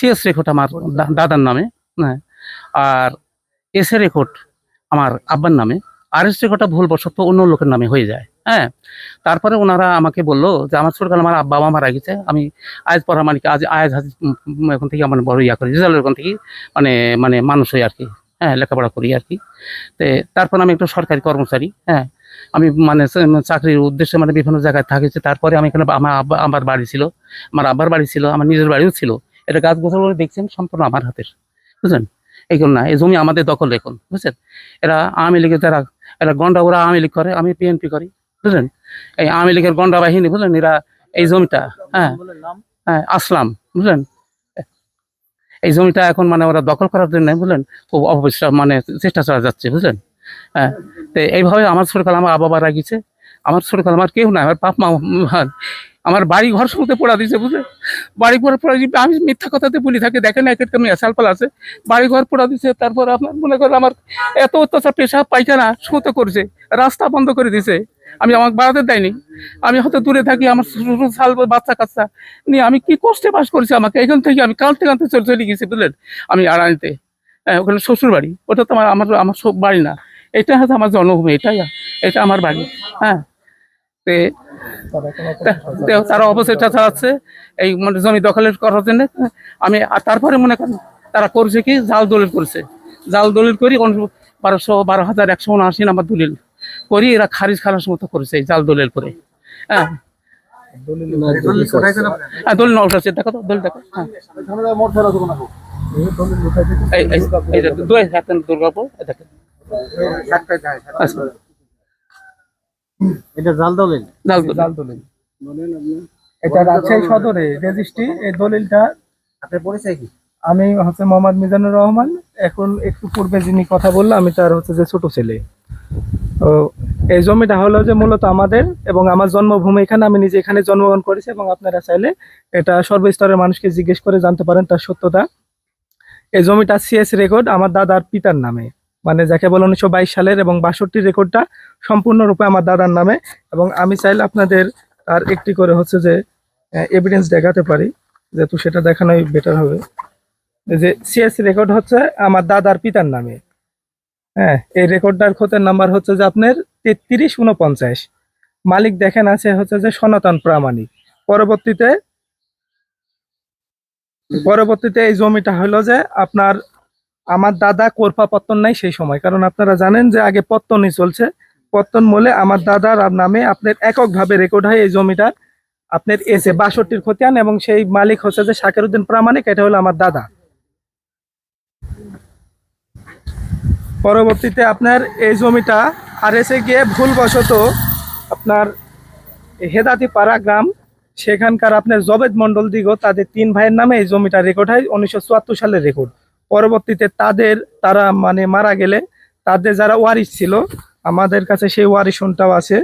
CS record আমার দাদার নামে হ্যাঁ। আর এস এ রেকর্ড আমার আব্বার নামে। আর এস রেকর্ডটা ভুলবশত অন্য লোকের নামে হয়ে যায় হ্যাঁ। তারপরে ওনারা আমাকে বলল যে, আমার ছোটকাল আমার আব্বা মা মারা গেছে, আমি আজ পড়া মানে আজ আজ হাজ এখন থেকে আমার বড় ইয়া করি রেজাল্ট ওখান থেকে মানে মানে মানুষ হই আর কি হ্যাঁ লেখাপড়া করি আর কি তো তারপর আমি একটু সরকারি কর্মচারী হ্যাঁ। আমি মানে চাকরির উদ্দেশ্যে মানে বিভিন্ন জায়গায় থাকিছি। তারপরে আমি এখানে আমার আব্বা, আমার বাড়ি ছিল, আমার আব্বার বাড়ি ছিল, আমার নিজের বাড়িও ছিল। এটা গাছ গোছাগুলো দেখছেন সম্পূর্ণ আমার হাতের, বুঝলেন? এইগুলো না, এই জমি আমাদের দখল এখন, বুঝছেন? এরা আওয়ামী লীগের যারা, এরা গন্ডা ওরা আওয়ামী লীগ করে, আমি পিএনপি করি, বুঝলেন? এই আওয়ামী লীগের গন্ডা বাহিনী, বুঝলেন? এরা এই জমিটা হ্যাঁ হ্যাঁ আসলাম, বুঝলেন? এই জমিটা এখন মানে ওরা দখল করার জন্য, বুঝলেন? খুব অপচেষ্টা মানে চেষ্টা চলা যাচ্ছে, বুঝলেন? হ্যাঁ তো এইভাবে আমার ছোটকাল আমার আবা বাবা গেছে আমার ছোটকাল আমার কেউ নাই, আমার মা, মা- আমার বাড়ি ঘর শুনতে পড়া দিয়েছে বুঝলে? বাড়ি ঘর পড়া দিবে আমি মিথ্যা কথাতে বলি থাকে, দেখেন এক একটা মেয়ে সালপাল আছে, বাড়ি ঘর পড়া দিছে, তারপর আপনার মনে করেন আমার এত অত্যাচার, পেশাব, পায়খানা শুতে করছে, রাস্তা বন্ধ করে দিছে, আমি আমাকে বাড়াতে দেয়নি, আমি হয়তো দূরে থাকি, আমার সাল বাচ্চা, কাচ্চা নিয়ে আমি কি কষ্টে বাস করেছি আমাকে, এখান থেকে আমি কাঁদতে কাঁদতে চলে চলে গেছি, বুঝলেন? আমি আড়ানিতে হ্যাঁ ওখানে শ্বশুর বাড়ি, ওটা তো আমার আমার আমার সব বাড়ি না এটা হচ্ছে আমার জন্মভূমি, এটাই, এটা আমার বাড়ি হ্যাঁ। তারা অবস্থা চালাচ্ছে। এই মানে জমি দখলের করার জন্য। আমি আর তারপরে মনে করেন, তারা করছে কি? জাল দলিল করছে। জাল দলিল করি বারোশো বারো হাজার একশো উনআশি নাম্বার দলিল করি, এরা খারিজ খালাস মতো করেছে এই জাল দলিল করে। হ্যাঁ। হ্যাঁ দেখো তো দেখো। হ্যাঁ। দুর্গাপুর এটা জাল দলিল জাল দলিল জাল দলিল এটা রাজশাহী সদরে রেজিস্ট্রি এই দলিলটা আপনার পরিচয় কি? আমি হচ্ছে মোহাম্মদ মিজানুর রহমান। এখন একটু পূর্বে যিনি কথা বলল আমি তার হচ্ছে যে ছোট ছেলে। তো এই জমিটা হলো যে মূলত আমাদের এবং আমার জন্মভূমি এখানে। আমি নিজে এখানে জন্মগ্রহণ করেছি এবং আপনারা চাইলে এটা সর্বস্তরের মানুষকে জিজ্ঞেস করে জানতে পারেন তার সত্যতা। এই জমিটা সিএস রেকর্ড আমার দাদার পিতার নামে। মানে যাকে বলে উনিশশো বাইশ সালের এবং বাষট্টি রেকর্ডটা সম্পূর্ণরূপে আমার দাদার নামে এবং আমি চাইলে আপনাদের আর একটি করে হচ্ছে যে এভিডেন্স দেখাতে পারি, যেহেতু সেটা দেখানোই বেটার হবে। যে সিএস রেকর্ড হচ্ছে আমার দাদার পিতার নামে। হ্যাঁ এই রেকর্ডটার খোতের নাম্বার হচ্ছে যে আপনার তেত্রিশ উনপঞ্চাশ। মালিক দেখেন আছে হচ্ছে যে সনাতন প্রামাণিক। পরবর্তীতে পরবর্তীতে এই জমিটা হলো যে আপনার আমার দাদা কোরপা পত্তন নাই সেই সময়। কারণ আপনারা জানেন যে আগে পত্তনই চলছে। পত্তন মূলে আমার দাদার নামে আপনার এককভাবে রেকর্ড হয় এই জমিটা। আপনার এসে বাষট্টির খতিয়ান এবং সেই মালিক হচ্ছে যে শাকের উদ্দিন প্রামাণিক, এটা হলো আমার দাদা। পরবর্তীতে আপনার এই জমিটা আর এসে গিয়ে ভুলবশত আপনার হেদাতি পাড়া গ্রাম, সেখানকার আপনার জবেদ মন্ডল দিগ, তাদের তিন ভাইয়ের নামে এই জমিটা রেকর্ড হয়, উনিশশো চুয়াত্তর সালের রেকর্ড পরবর্তীতে তাদের, তারা মানে মারা গেলে তাদের যারা ওয়ারিশ ছিল, আমাদের কাছে সেই ওয়ারিশনটাও আছে।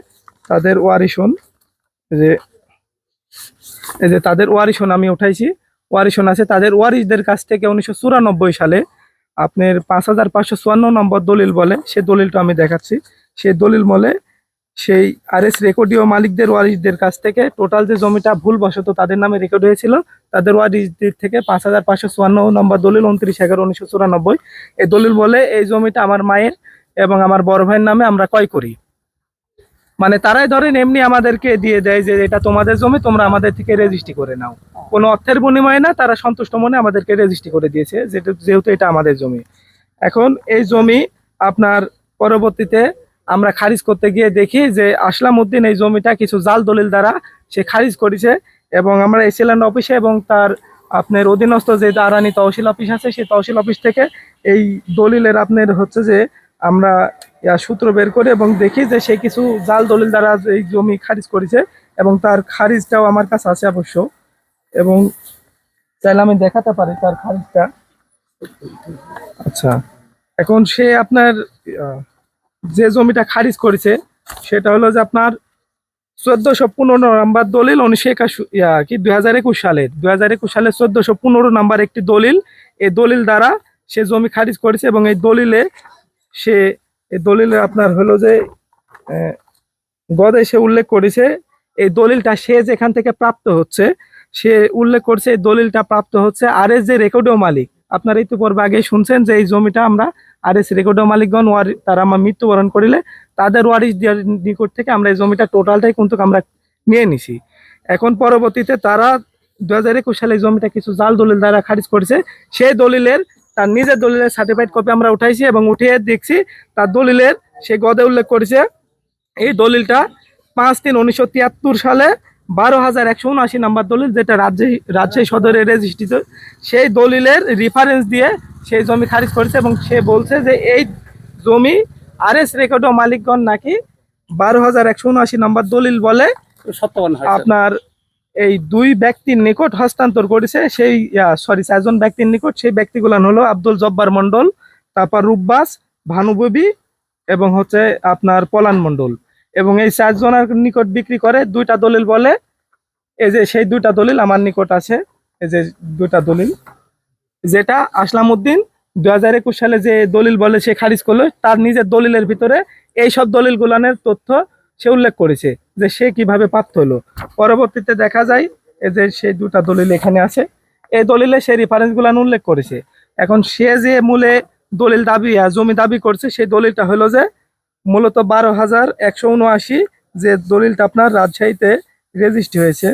তাদের ওয়ারিশন যে, এই যে তাদের ওয়ারিশন আমি উঠাইছি। ওয়ারিশন আছে। তাদের ওয়ারিশদের কাছ থেকে উনিশশো চুরানব্বই সালে আপনার পাঁচ হাজার পাঁচশো চুয়ান্ন নম্বর দলিল বলে, সে দলিলটা আমি দেখাচ্ছি। সেই দলিল বলে সেই আর এস রেকর্ডীয় মালিকদের ওয়ারিশদের কাছ থেকে টোটাল যে জমিটা ভুলবশত তাদের নামে রেকর্ড হয়েছিল, তাদের ওয়ারিশদের থেকে পাঁচ হাজার পাঁচশো চুয়ান্ন নম্বর দলিল উনত্রিশ এগারো উনিশশো চুরানব্বই। এই দলিল বলে এই জমিটা আমার মায়ের এবং আমার বড় ভাইয়ের নামে আমরা ক্রয় করি। মানে তারাই ধরেন এমনি আমাদেরকে দিয়ে দেয় যে এটা তোমাদের জমি, তোমরা আমাদের থেকে রেজিস্ট্রি করে নাও। কোনো অর্থের বিনিময়ে না, তারা সন্তুষ্ট মনে আমাদেরকে রেজিস্ট্রি করে দিয়েছে যেহেতু এটা আমাদের জমি। এখন এই জমি আপনার পরবর্তীতে আমরা খারিজ করতে গিয়ে দেখি যে আসলাম উদ্দিন এই জমিটা কিছু জাল দলিল দ্বারা সে খারিজ করেছে এবং আমরা এসিল্যান্ড অফিসে এবং তার আপনার অধীনস্থ যে দারানি তহসিল অফিস আছে, সেই তহসিল অফিস থেকে এই দলিলের আপনার হচ্ছে যে আমরা সূত্র বের করে এবং দেখি যে সে কিছু জাল দলিল দ্বারা এই জমি খারিজ করেছে এবং তার খারিজটাও আমার কাছে আছে অবশ্য। এবং চাইলে আমি দেখাতে পারি তার খারিজটা। আচ্ছা এখন সে আপনার যে জমিটা খারিজ করেছে, সেটা হলো যে আপনার চোদ্দশো পনেরো নাম্বার দলিল উনিশশো একাশি কি, দুই হাজার একুশ সালের দুই হাজার একুশ সালে চোদ্দশো পনেরো নাম্বার একটি দলিল, এই দলিল দ্বারা সে জমি খারিজ করেছে এবং এই দলিলে সে, এই দলিলে আপনার হলো যে গদে সে উল্লেখ করেছে, এই দলিলটা সে যেখান থেকে প্রাপ্ত হচ্ছে, সে উল্লেখ করছে এই দলিলটা প্রাপ্ত হচ্ছে আর এস যে রেকর্ডও মালিক। আপনারা ইতিপূর্বে আগে শুনছেন যে এই জমিটা আমরা আর এস রেকর্ডও মালিকগণ ওয়ারি তারা আমার মৃত্যুবরণ করিলে তাদের ওয়ারিস দেওয়ার নিকট থেকে আমরা এই জমিটা টোটালটাই কিন্তু আমরা নিয়ে নিছি। এখন পরবর্তীতে তারা দু হাজার একুশ সালে জমিটা কিছু জাল দলিল দ্বারা খারিজ করেছে। সেই দলিলের, তার নিজের দলিলের সার্টিফাইড কপি আমরা উঠাইছি এবং উঠিয়ে দেখছি, তার দলিলের সে গদে উল্লেখ করেছে, এই দলিলটা পাঁচ তিন উনিশশো সালে বারো হাজার একশো উনআশি নাম্বার দলিল যেটা রাজশাহী রাজশাহী সদরে রেজিস্ট্রিত সেই দলিলের রেফারেন্স দিয়ে সেই জমি খারিজ করেছে এবং সে বলছে যে এই জমি আর এস রেকর্ড মালিকগণ নাকি বারো হাজার একশো উনআশি নাম্বার দলিল বলে আপনার এই দুই ব্যক্তির নিকট হস্তান্তর করেছে। সেই সরি চারজন ব্যক্তির নিকট সেই ব্যক্তিগুলো হলো আব্দুল জব্বার মন্ডল তারপর রূপবাস ভানুববি এবং হচ্ছে আপনার পলান মন্ডল এবং এই চারজনের নিকট বিক্রি করে দুইটা দলিল বলে, এই যে সেই দুইটা দলিল আমার নিকট আছে, এই যে দুইটা দলিল। যেটা আসলাম উদ্দিন দু হাজার একুশ সালে যে দলিল বলে সে খারিজ করল, তার নিজের দলিলের ভিতরে এই সব দলিল গুলানের তথ্য সে উল্লেখ করেছে যে সে কীভাবে প্রাপ্ত হলো। পরবর্তীতে দেখা যায় এই যে সেই দুটা দলিল এখানে আছে। এই দলিলে সে রেফারেন্স গুলান উল্লেখ করেছে। এখন সে যে মূলে দলিল দাবি, জমি দাবি করছে, সেই দলিলটা হলো যে মূলত বারো হাজার একশো উনআশি যে দলিলটা আপনার রাজশাহীতে রেজিস্ট্রি হয়েছে।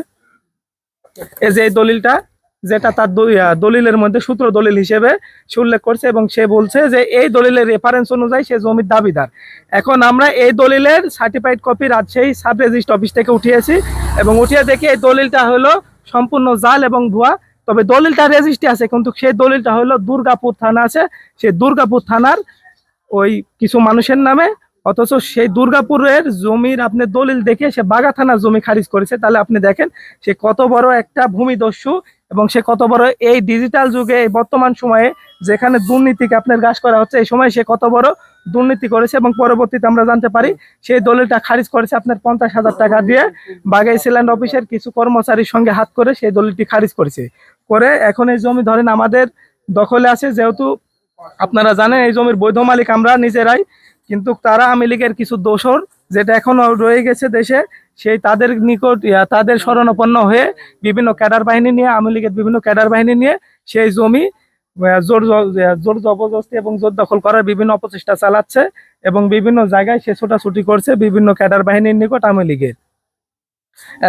এই যে এই দলিলটা, যেটা তার দলি- দলিলের মধ্যে সূত্র দলিল হিসেবে সে উল্লেখ করছে এবং সে বলছে যে এই দলিলের রেফারেন্স অনুযায়ী সে জমির দাবিদার। এখন আমরা এই দলিলের certified copy Rajshahi sub registry office থেকে উঠিয়েছি এবং উঠিয়ে দেখি এই দলিলটা হলো সম্পূর্ণ জাল এবং ভুয়া তবে দলিলটা রেজিস্ট্রি আছে, কিন্তু সেই দলিলটা হলো দুর্গাপুর থানা আছে। সেই দুর্গাপুর থানার ওই কিছু মানুষের নামে অথচ সেই দুর্গাপুরের জমির আপনি দলিল দেখে সে বাগা থানার জমি খারিজ করেছে। তাহলে আপনি দেখেন সে কত বড় একটা ভূমিদস্যু এবং সে কত বড় এই ডিজিটাল যুগে, এই বর্তমান সময়ে যেখানে দুর্নীতিকে আপনার গাছ করা হচ্ছে, এই সময় সে কত বড় দুর্নীতি করেছে এবং পরবর্তীতে আমরা জানতে পারি সেই দলিলটা খারিজ করেছে আপনার পঞ্চাশ হাজার টাকা দিয়ে বাগাই সিল্যান্ড অফিসের কিছু কর্মচারীর সঙ্গে হাত করে সেই দলিলটি খারিজ করেছে। করে এখন এই জমি ধরেন আমাদের দখলে আছে, যেহেতু আপনারা জানেন এই জমির বৈধ মালিক আমরা নিজেরাই। কিন্তু তারা আওয়ামী লীগের কিছু দোষর যেটা এখনও রয়ে গেছে দেশে, সেই তাদের নিকট তাদের শরণাপন্ন হয়ে বিভিন্ন ক্যাডার বাহিনী নিয়ে আওয়ামী লীগের বিভিন্ন ক্যাডার বাহিনী নিয়ে সেই জমি জোর জোর জবরদস্তি এবং জোর দখল করার বিভিন্ন অপচেষ্টা চালাচ্ছে এবং বিভিন্ন জায়গায় সে ছোটাছুটি করছে বিভিন্ন ক্যাডার বাহিনীর নিকট আওয়ামী লীগের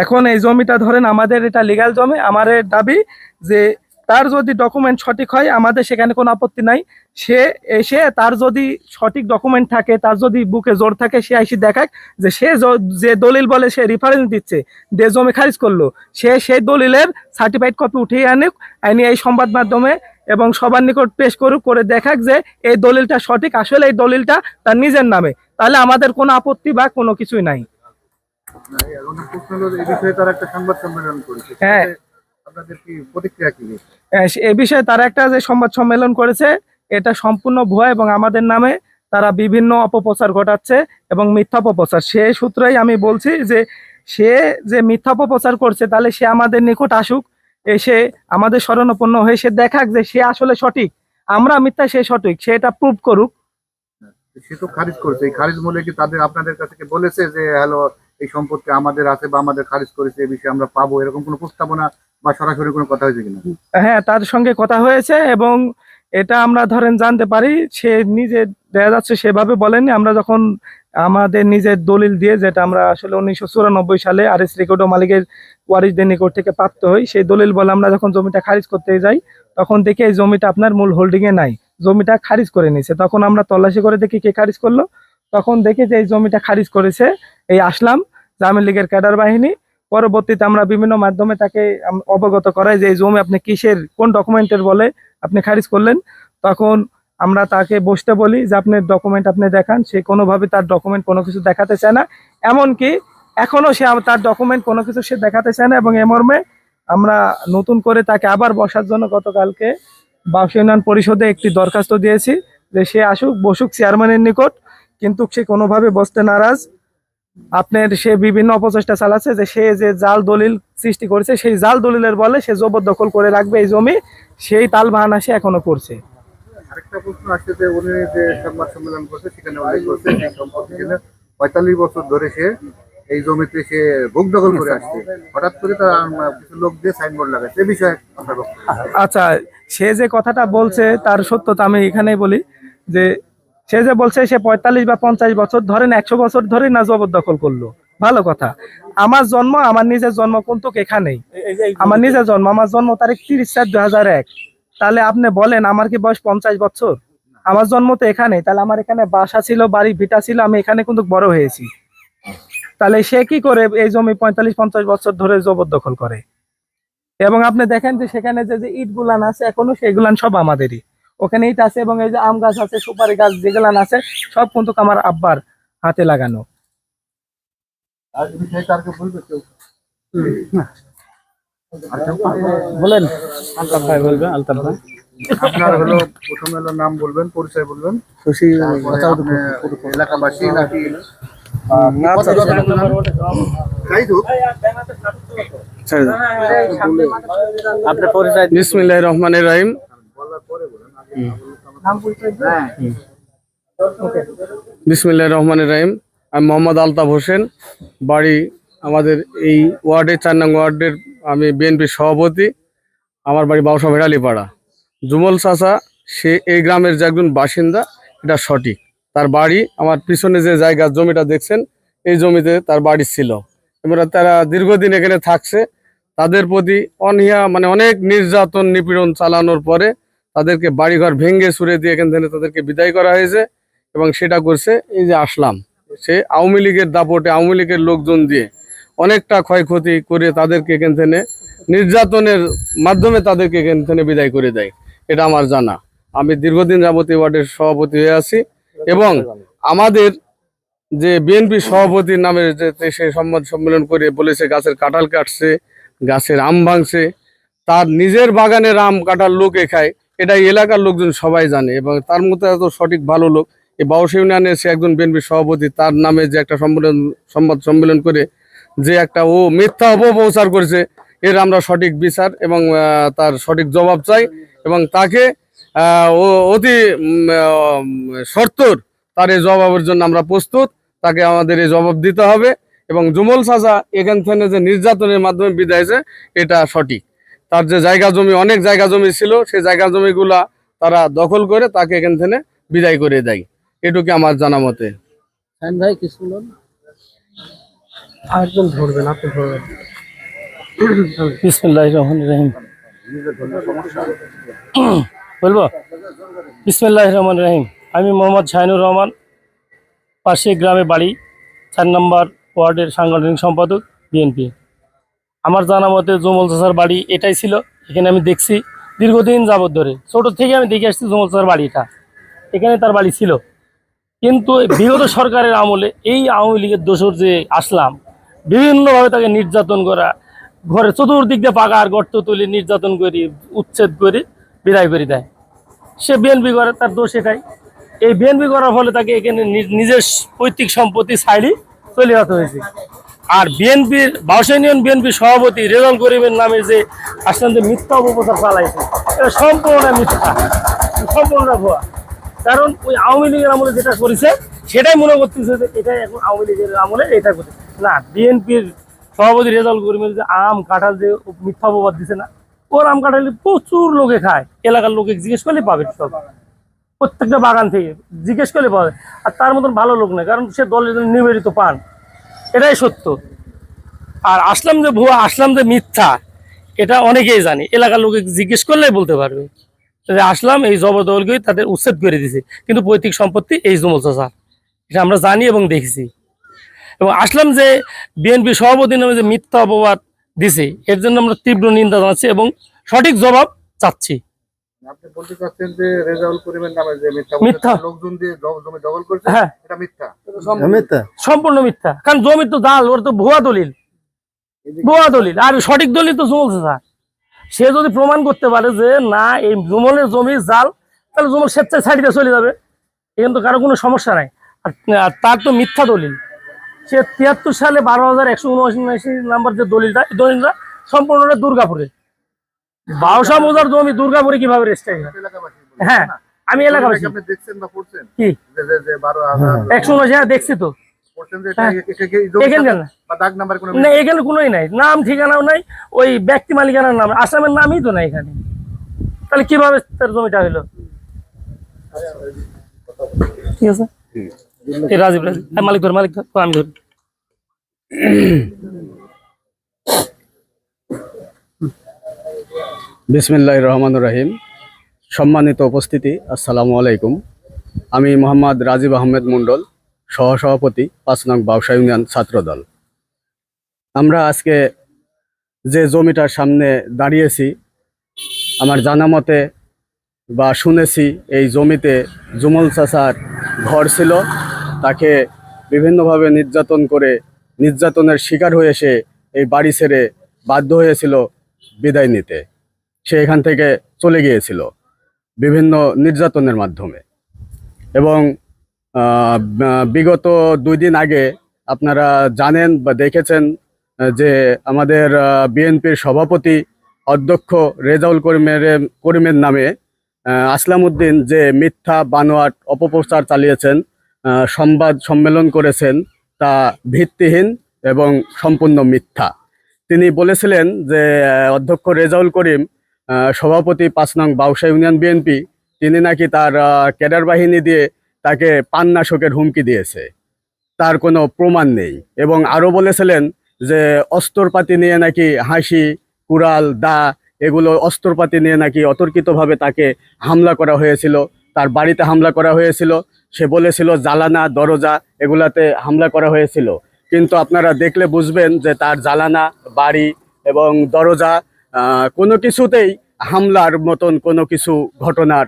এখন এই জমিটা ধরেন আমাদের এটা লিগ্যাল জমি, আমাদের দাবি যে তার যদি ডকুমেন্ট সঠিক হয় আমাদের সেখানে কোনো আপত্তি নাই। সে এসে তার যদি সঠিক ডকুমেন্ট থাকে তার যদি বুকে জোর থাকে সে আইসি দেখাক যে সে যে দলিল বলে সে রেফারেন্স দিচ্ছে যে জমি খারিজ করল সে সেই দলিলের সার্টিফাইড কপি উঠিয়ে আনুক আইনি এই সংবাদ মাধ্যমে এবং সবার নিকট পেশ করুক করে দেখাক যে এই দলিলটা সঠিক। আসলে এই দলিলটা তার নিজের নামে। তাহলে আমাদের কোনো আপত্তি বা কোনো কিছুই নাই। হ্যাঁ। সেটাতে আপনাদের কি প্রতিক্রিয়া কি আহ, সে- এ বিষয়ে তারা একটা যে সংবাদ সম্মেলন করেছে এটা সম্পূর্ণ ভুয়া এবং আমাদের নামে তারা বিভিন্ন অপপ্রচার ঘটাচ্ছে এবং মিথ্যা অপপ্রচার। সে সূত্রেই আমি বলছি যে সে যে মিথ্যা অপপ্রচার করছে তাহলে সে আমাদের নিকট আসুক এসে আমাদের শরণাপন্ন হয়ে সে দেখাক যে সে আসলে সঠিক। আমরা মিথ্যা সে সঠিক সে এটা প্রুভ করুক। সে তো খারিজ করেছে। এই খারিজ মূল্যে কি তাদের আপনাদের কাছে বলেছে যে হ্যালো এই সম্পত্তি আমাদের আছে বা আমাদের খারিজ করেছে, এই বিষয়ে আমরা পাবো, এরকম কোনো প্রস্তাবনা বা সরাসরি কোনো কথা হয়েছে কিনা? হ্যাঁ তার সঙ্গে কথা হয়েছে এবং এটা আমরা ধরেন জানতে পারি, সে নিজে দেখা যাচ্ছে সেভাবে বলেনি। আমরা যখন আমাদের নিজের দলিল দিয়ে, যেটা আমরা আসলে উনিশশো চুরানব্বই সালে আর এস রেকর্ড মালিকের ওয়ারিসদের নিকট থেকে প্রাপ্ত হই, সেই দলিল বলে আমরা যখন জমিটা খারিজ করতে যাই, তখন দেখি এই জমিটা আপনার মূল হোল্ডিংয়ে নাই। জমিটা খারিজ করে নিয়েছে। তখন আমরা তল্লাশি করে দেখি কে খারিজ করল। তখন দেখি যে এই জমিটা খারিজ করেছে, এই আসলাম জামিন লীগের ক্যাডার বাহিনী। পরবর্তীতে আমরা বিভিন্ন মাধ্যমে তাকে অবগত করাই যে এই জমি আপনি কিসের, কোন ডকুমেন্টের বলে আপনি খারিজ করলেন। তখন আমরা তাকে বসতে বলি যে আপনার ডকুমেন্ট আপনি দেখান, সে কোনোভাবে তার ডকুমেন্ট কোনো কিছু দেখাতে চায় না। এমনকি এখনও সে তার ডকুমেন্ট কোনো কিছু সে দেখাতে চায় না এবং এ মর্মে আমরা নতুন করে তাকে আবার বসার জন্য গতকালকে বাউসী উন্নয়ন পরিষদে একটি দরখাস্ত দিয়েছি যে সে আসুক, বসুক চেয়ারম্যানের নিকট। কিন্তু সে কোনোভাবে বসতে নারাজ। আপনার সে বিভিন্ন অপচেষ্টা চালাচ্ছে যে সে যে জাল দলিল সৃষ্টি করেছে সেই জাল দলিলের বলে সে জবরদখল করে রাখবে এই জমি সেই তাল বাহানা সে এখনও করছে। আরেকটা প্রশ্ন আসছে যে উনি যে সংবাদ সম্মেলন করছে সেখানে উল্লেখ করছে যে সম্পত্তি পঁয়তাল্লিশ বছর ধরে সে এই জমিতে সে ভোগ দখল করে আসছে। হঠাৎ করে তার কিছু লোক দিয়ে সাইনবোর্ড লাগাচ্ছে। এ বিষয়ে আচ্ছা সে যে কথাটা বলছে তার সত্যতা আমি এখানেই বলি যে সে যে বলছে সে পঁয়তাল্লিশ বা পঞ্চাশ বছর ধরেন একশো বছর ধরে না জবরদখল করল। ভালো কথা। আমার জন্ম আমার নিজের জন্ম কিন্তু এখানেই আমার নিজের জন্ম আমার জন্ম তারিখ তিরিশ চার দুই হাজার এক। তাহলে আপনি বলেন আমার কি বয়স পঞ্চাশ বছর? আমার জন্ম তো এখানেই। তাহলে আমার এখানে বাসা ছিল বাড়ি ভিটা ছিল আমি এখানে কিন্তু বড় হয়েছি। তাহলে সে কি করে এই জমি পঁয়তাল্লিশ পঞ্চাশ বছর ধরে জবরদখল করে? এবং আপনি দেখেন যে সেখানে যে যে ইট গুলান আছে এখনও সেগুলান সব আমাদেরই। ওখানে ইট আছে এবং এই যে আম গাছ আছে সুপারি গাছ যেগুলান আছে সব কিন্তু আমার আব্বার হাতে লাগানো। বলেন। আলতাফ ভাই বলবে আলতাফ ভাই। আপনার হলো প্রথমে হলো নাম বলবেন পরিচয় বলবেন। তারপরে আপনি এলাকাবাসী নাকি? আপনার? যাই হোক, আপনার পরিচয় বিসমিল্লাহ রহমান রাহিম। বিসমিল্লাহ রহমান রাহিম। আমি মোহাম্মদ আলতাফ হোসেন, বাড়ি আমাদের এই ওয়ার্ডের চার নং ওয়ার্ডের আমি বিএনপির সভাপতি। আমার বাড়ি বাউসা ভেড়ালিপাড়া। জুমল চাচা, সে এই গ্রামের যে একজন বাসিন্দা, এটা সঠিক। তার বাড়ি, আমার পিছনে যে জায়গা, জমিটা দেখছেন, এই জমিতে তার বাড়ি ছিল। এবার তারা দীর্ঘদিন এখানে থাকছে। তাদের প্রতি অনীহা মানে অনেক নির্যাতন, নিপীড়ন চালানোর পরে তাদেরকে বাড়িঘর ভেঙে সুরে দিয়ে এখান থেকে তাদেরকে বিদায় করা হয়েছে এবং সেটা করছে এই যে আসলাম। সে আওয়ামী লীগের দাপটে, আওয়ামী লীগের লোকজন দিয়ে অনেকটা ক্ষয়ক্ষতি করে তাদেরকে এখান থেকে নির্যাতনের মাধ্যমে তাদেরকে এখান থেকে বিদায় করে দেয়। এটা আমার জানা। আমি দীর্ঘদিন যাবত ওয়ার্ডের সভাপতি হয়ে আছি এবং আমাদের যে বিএনপি সভাপতির নামে যে সে সম্মান সম্মেলন করে বলেছে, গাছের কাঁঠাল কাটছে, গাছের আম ভাঙছে, তার নিজের বাগানের আম কাটার লোকে খায়। এটা এলাকার লোকজন সবাই জানে এবং তার মধ্যে এত সঠিক ভালো লোক। এই বাউস ইউনিয়নে সে একজন বিএনপি সভাপতি, তার নামে যে একটা সম্মেলন, সংবাদ সম্মেলন করে যে একটা, ও মিথ্যা অপপ্রচার করেছে, এর আমরা সঠিক বিচার এবং তার সঠিক জবাব চাই এবং তাকে অতি সত্তর, তার এই জবাবের জন্য আমরা প্রস্তুত। তাকে আমাদের এই জবাব দিতে হবে এবং জুমল সাজা এখান থেকে যে নির্যাতনের মাধ্যমে বিদায়ছে এটা সঠিক। তার যে জায়গা জমি অনেক জায়গা জমি ছিল সেই জায়গা জমিগুলা তারা দখল করে তাকে এখান থেকে বিদায় করে দেয়। এটুকু আমার জানা মতে। ভাই কিছু বলুন? আরেকজন ধরবেন আপনি ধরবেন। বিসমিল্লাহ রহমান রহিম। বলব? বিসমিল্লাহ রহমান রহিম। আমি মোহাম্মদ শাহিনুর রহমান পাশে গ্রামে বাড়ি চার নম্বর ওয়ার্ডের সাংগঠনিক সম্পাদক বিএনপি। আমার জানা মতে জমল চাষার বাড়ি এটাই ছিল, এখানে আমি দেখছি দীর্ঘদিন যাবত ধরে। ছোট থেকে আমি দেখে আসছি জমল চাষার বাড়িটা, এখানে তার বাড়ি ছিল। কিন্তু বিগত সরকারের আমলে এই আওয়ামী লীগের দোসর যে আসলাম, বিভিন্নভাবে তাকে নির্যাতন করা ঘরে চতুর্দিক দিয়ে পাকার গর্ত তুলে নির্যাতন করি, উচ্ছেদ করে, বিদায় করে দেয়। সে বিএনপি করে, তার দোষ এটাই। এই বিএনপি করার ফলে তাকে এখানে নিজ- নিজের পৈতৃক সম্পত্তি ছাড়ি চলে যেতে হয়েছে। আর বিএনপির, বাউসা ইউনিয়ন বিএনপি সভাপতি রেজাল করিমের নামে যে আসলে মিথ্যা অপপ্রচার চালাইছে, এটা সম্পূর্ণ মিথ্যা সম্পূর্ণ ভুয়া। কারণ ওই আওয়ামী লীগের আমলে যেটা করেছে, সেটাই মনে করতেছে যে এটাই এখন আওয়ামী লীগের আমলে এটা করছে। না, বিএনপির সভাপতি রেজাল করিমের যে আম কাঁঠাল যে মিথ্যা অপবাদ দিছে না, ওর আম কাঁঠাল প্রচুর লোকে খায়। এলাকার লোকে জিজ্ঞেস করলে পাবে সব। প্রত্যেকটা বাগান থেকে জিজ্ঞেস করলে পাবে। আর তার মতন ভালো লোক নেই, কারণ সে দলের জন্য নিবেদিত পান। এটাই সত্য। আর আসলাম যে ভুয়া, আসলাম যে মিথ্যা, এটা অনেকেই জানে। এলাকার লোকে জিজ্ঞেস করলেই বলতে পারবে। যে আসলাম, এই জবরদলকে তাদের উচ্ছেদ করে দিছে। কিন্তু পৈতৃক সম্পত্তি এই জমল চাষা এটা আমরা জানি এবং দেখেছি। এবং আসলাম যে বিএনপি সভাপতি নামে যে মিথ্যা অপবাদ দিছে, এর জন্য আমরা তীব্র নিন্দা জানাচ্ছি এবং সঠিক জবাব চাচ্ছি। আপনি বলতে চাচ্ছেন যে রেজাউল করিমের নামে যে মিথ্যা মিথ্যা। লোকজন দিয়ে জমি দখল করছে হ্যাঁ। এটা মিথ্যা। সম্পূর্ণ মিথ্যা। কারণ জমি তো জাল ওর তো ভুয়া দলিল। ভুয়া দলিল। আর সঠিক দলিল তো জমল চাষা সে যদি প্রমাণ করতে পারে যে না এই জমলের জমি জাল তাহলে জমল স্বেচ্ছায় ছাড়িতে চলে যাবে। এখানে তো কারও কোনো সমস্যা নাই। আর তার তো মিথ্যা দলিল। সে তিয়াত্তর সালে বারো হাজার একশো উনআশি নাম্বার যে দলিলটা দলিলটা সম্পূর্ণটা দুর্গাপুরে বাউসা মোজার জমি দুর্গাপুরে কীভাবে রেজিস্ট্রি হয়। হ্যাঁ আমি এলাকাবাসী। আপনি দেখছেন কি? যে যে যে বারো হাজার একশো উনআশি হ্যাঁ দেখছি তো। হ্যাঁ। না। এখানে কোনোই নাই। নাম ঠিকানাও নাই। ওই ব্যক্তি মালিকানার নাম। আসামের নামই তো নাই এখানে। তাহলে কীভাবে তার জমিটা হইল ঠিক আছে? রাজীব রাজীব হ্যাঁ, মালিক ধর মালিক ধর আমি ধরি। বিসমিল্লাহ রহমান রহিম। সম্মানিত উপস্থিতি, আসসালামু আলাইকুম। আমি মোহাম্মদ রাজীব আহমেদ মণ্ডল, সহসভাপতি, পাঁচ নং বাউসা ইউনিয়ন ছাত্রদল। আমরা আজকে যে জমিটার সামনে দাঁড়িয়েছি, আমার জানা মতে বা শুনেছি এই জমিতে জুমল চাষার ঘর ছিল। তাকে বিভিন্নভাবে নির্যাতন করে, নির্যাতনের শিকার হয়ে সে এই বাড়ি ছেড়ে বাধ্য হয়েছিল বিদায় নিতে। সে এখান থেকে চলে গিয়েছিল বিভিন্ন নির্যাতনের মাধ্যমে। এবং বিগত দুই দিন আগে আপনারা জানেন বা দেখেছেন যে আমাদের বিএনপির সভাপতি অধ্যক্ষ রেজাউল করিমের করিমের নামে আহ, আসলাম উদ্দিন যে মিথ্যা বানোয়াট অপপ্রচার চালিয়েছেন সংবাদ সম্মেলন করেছেন তা ভিত্তিহীন এবং সম্পূর্ণ মিথ্যা। তিনি বলেছিলেন যে অধ্যক্ষ রেজাউল করিম সভাপতি পাঁচ নং বাউসা ইউনিয়ন বিএনপি, তিনি নাকি তার ক্যাডার বাহিনী দিয়ে তাকে পান্নাশকের হুমকি দিয়েছে। তার কোনো প্রমাণ নেই। এবং আরও বলেছিলেন যে, অস্ত্রপাতি নিয়ে নাকি হাসি, কুড়াল, দা, এগুলো অস্ত্রপাতি নিয়ে নাকি অতর্কিতভাবে তাকে হামলা করা হয়েছিল, তার বাড়িতে হামলা করা হয়েছিল। সে বলেছিল, জ্বালানা, দরজা এগুলাতে হামলা করা হয়েছিল। কিন্তু আপনারা দেখলে বুঝবেন যে তার জ্বালানা, বাড়ি এবং দরজা কোনো কিছুতেই হামলার মতন কোনো কিছু ঘটনার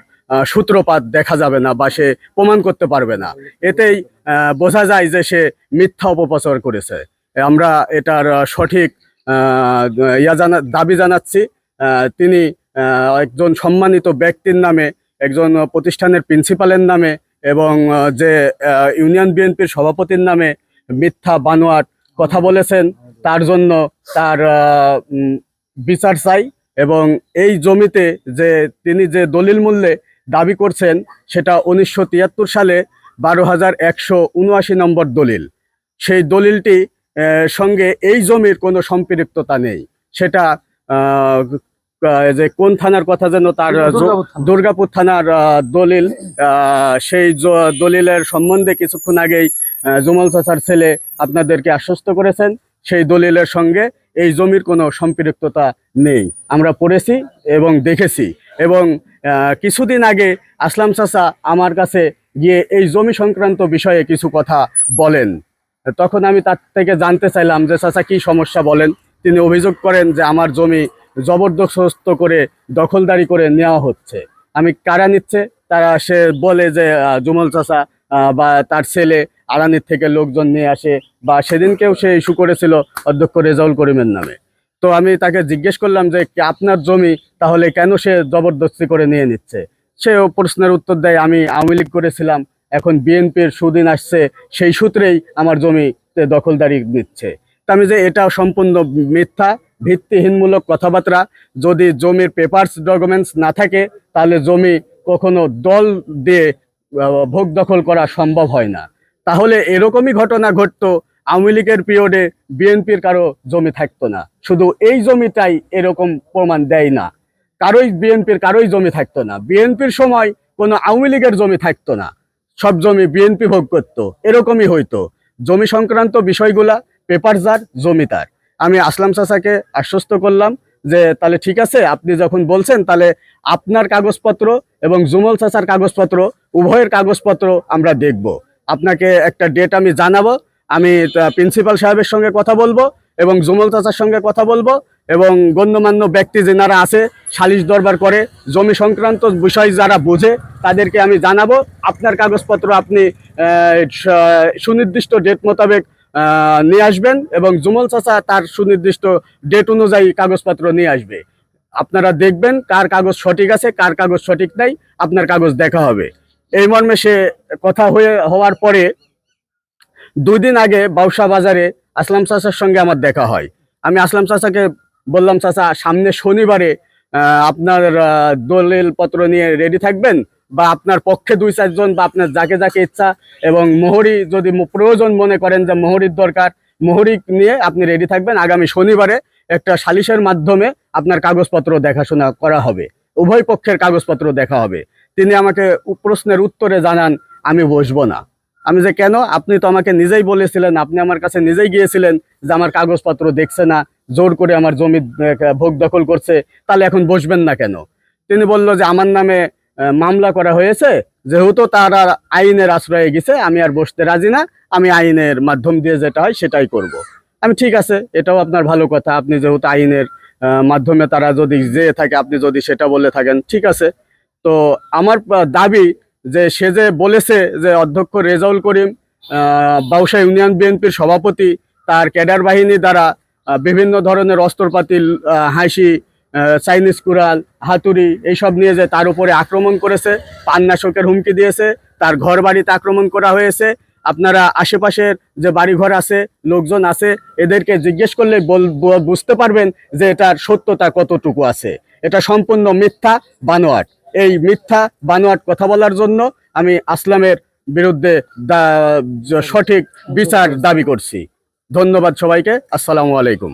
সূত্রপাত দেখা যাবে না বা সে প্রমাণ করতে পারবে না। এতেই বোঝা যায় যে সে মিথ্যা অপপ্রচার করেছে। আমরা এটার সঠিক ইয়া জানা, দাবি জানাচ্ছি। তিনি একজন সম্মানিত ব্যক্তির নামে, একজন প্রতিষ্ঠানের প্রিন্সিপালের নামে এবং যে ইউনিয়ন বিএনপির সভাপতির নামে মিথ্যা বানোয়াট কথা বলেছেন। তার জন্য তার বিচার চাই এবং এই জমিতে যে তিনি যে দলিল মূল্যে দাবি করছেন সেটা উনিশশো তিয়াত্তর সালে বারো হাজার একশো উনআশি নম্বর দলিল। সেই দলিলটি সঙ্গে এই জমির কোনো সম্পৃক্ততা নেই। সেটা যে কোন থানার কথা যেন তার দুর্গাপুর থানার দলিল সেই দলিলের সম্বন্ধে কিছুক্ষণ আগেই জুমল চাচার ছেলে আপনাদেরকে আশ্বস্ত করেছেন। সেই দলিলের সঙ্গে এই জমির কোনো সম্পৃক্ততা নেই। আমরা পড়েছি এবং দেখেছি এবং কিছুদিন আগে আসলাম চাচা আমার কাছে গিয়ে এই জমি সংক্রান্ত বিষয়ে কিছু কথা বলেন। তখন আমি তার থেকে জানতে চাইলাম যে চাচা কি সমস্যা বলেন? তিনি অভিযোগ করেন যে আমার জমি জবরদস্ত করে দখলদারি করে নেওয়া হচ্ছে। আমি কারা নিচ্ছে? তারা সে বলে যে জুমল চাচা বা তার ছেলে আড়ানির থেকে লোকজন নিয়ে আসে বা সেদিনকেও সে ইস্যু করেছিল অধ্যক্ষ রেজাউল করিমের নামে। তো আমি তাকে জিজ্ঞেস করলাম যে আপনার জমি তাহলে কেন সে জবরদস্তি করে নিয়ে নিচ্ছে? সেও প্রশ্নের উত্তর দেয়, আমি আওয়ামী লীগ করেছিলাম, এখন বিএনপির সুদিন আসছে, সেই সূত্রেই আমার জমিতে দখলদারি নিচ্ছে। তা আমি যে এটা সম্পূর্ণ মিথ্যা, ভিত্তিহীনমূলক কথাবার্তা। যদি জমির পেপারস ডকুমেন্টস না থাকে, তাহলে জমি কখনো দল দিয়ে ভোগ দখল করা সম্ভব হয় না। তাহলে এরকমই ঘটনা ঘটতো, আওয়ামী লীগের পিরিয়ডে বিএনপির কারও জমি থাকতো না। শুধু এই জমিটাই এরকম প্রমাণ দেয় না। কারোই বিএনপির, কারোই জমি থাকতো না। বিএনপির সময় কোনো আওয়ামী লীগের জমি থাকতো না। সব জমি বিএনপি ভোগ করতো। এরকমই হইতো। জমি সংক্রান্ত বিষয়গুলা, পেপার যার, জমি তার। আমি আসলাম চাচাকে আশ্বস্ত করলাম যে, তাহলে ঠিক আছে, আপনি যখন বলছেন, তাহলে আপনার কাগজপত্র এবং জুমল চাচার কাগজপত্র, উভয়ের কাগজপত্র আমরা দেখব। আপনাকে একটা ডেট আমি জানাব, আমি প্রিন্সিপাল সাহেবের সঙ্গে কথা বলব এবং জুমল চাচার সঙ্গে কথা বলব এবং গণ্যমান্য ব্যক্তি যেনারা আছে, সালিশ দরবার করে, জমি সংক্রান্ত বিষয় যারা বোঝে, তাদেরকে আমি জানাব। আপনার কাগজপত্র আপনি সুনির্দিষ্ট ডেট মোতাবেক নিয়ে আসবেন এবং জুমল চাচা তার সুনির্দিষ্ট ডেট অনুযায়ী কাগজপত্র নিয়ে আসবে। আপনারা দেখবেন কার কাগজ সঠিক আছে, কার কাগজ সঠিক নাই, আপনার কাগজ দেখা হবে। এই মর্মে সে কথা হয়ে হওয়ার পরে দুই দিন আগে বাউসা বাজারে আসলাম চাচার সঙ্গে আমার দেখা হয়। আমি আসলাম চাচাকে বললাম চাচা সামনে শনিবারে আপনার আহ, দলিল পত্র নিয়ে রেডি থাকবেন? বা আপনার পক্ষে দুই চারজন বা আপনার যাকে যাকে ইচ্ছা এবং মোহরি যদি প্রয়োজন মনে করেন যে মোহরির দরকার মোহরি নিয়ে আপনি রেডি থাকবেন। আগামী শনিবারে একটা সালিশের মাধ্যমে আপনার কাগজপত্র দেখাশোনা করা হবে। উভয় পক্ষের কাগজপত্র দেখা হবে। তিনি আমাকে প্রশ্নের উত্তরে জানান, আমি বসবো না। আমি যে, কেন? আপনি তো আমাকে নিজেই বলেছিলেন, আপনি আমার কাছে নিজেই গিয়েছিলেন যে, আমার কাগজপত্র দেখছে না, জোর করে আমার জমি ভোগ দখল করছে, তাহলে এখন বসবেন না কেন? তিনি বলল যে, আমার নামে মামলা করা হয়েছে, যেহেতু তারা আইনের আশ্রয়ে গেছে, আমি আর বসতে রাজি না, আমি আইনের মাধ্যম দিয়ে যেটা হয় সেটাই করব। আমি, ঠিক আছে, এটাও আপনার ভালো কথা, আপনি যেহেতু আইনের মাধ্যমে তারা যদি যেয়ে থাকে, আপনি যদি সেটা বলে থাকেন, ঠিক আছে। তো আমার দাবি যে সে যে বলেছে যে অধ্যক্ষ রেজাউল করিম বাউসা ইউনিয়ন বিএনপির সভাপতি, তার ক্যাডার বাহিনী দ্বারা বিভিন্ন ধরনের অস্ত্রপাতি হাসি চাইনিজ কুড়াল, হাতুড়ি এইসব নিয়ে যে তার উপরে আক্রমণ করেছে, পান্নাশকের হুমকি দিয়েছে, তার ঘর বাড়িতে আক্রমণ করা হয়েছে। আপনারা আশেপাশের যে বাড়িঘর আছে, লোকজন আছে, এদেরকে জিজ্ঞেস করলে বুঝতে পারবেন যে এটার সত্যতা কতটুকু আছে। এটা সম্পূর্ণ মিথ্যা, বানোয়াট। এই মিথ্যা বানোয়াট কথা বলার জন্য আমি আসলামের বিরুদ্ধে সঠিক বিচার দাবি করছি। ধন্যবাদ সবাইকে। আসসালামু আলাইকুম।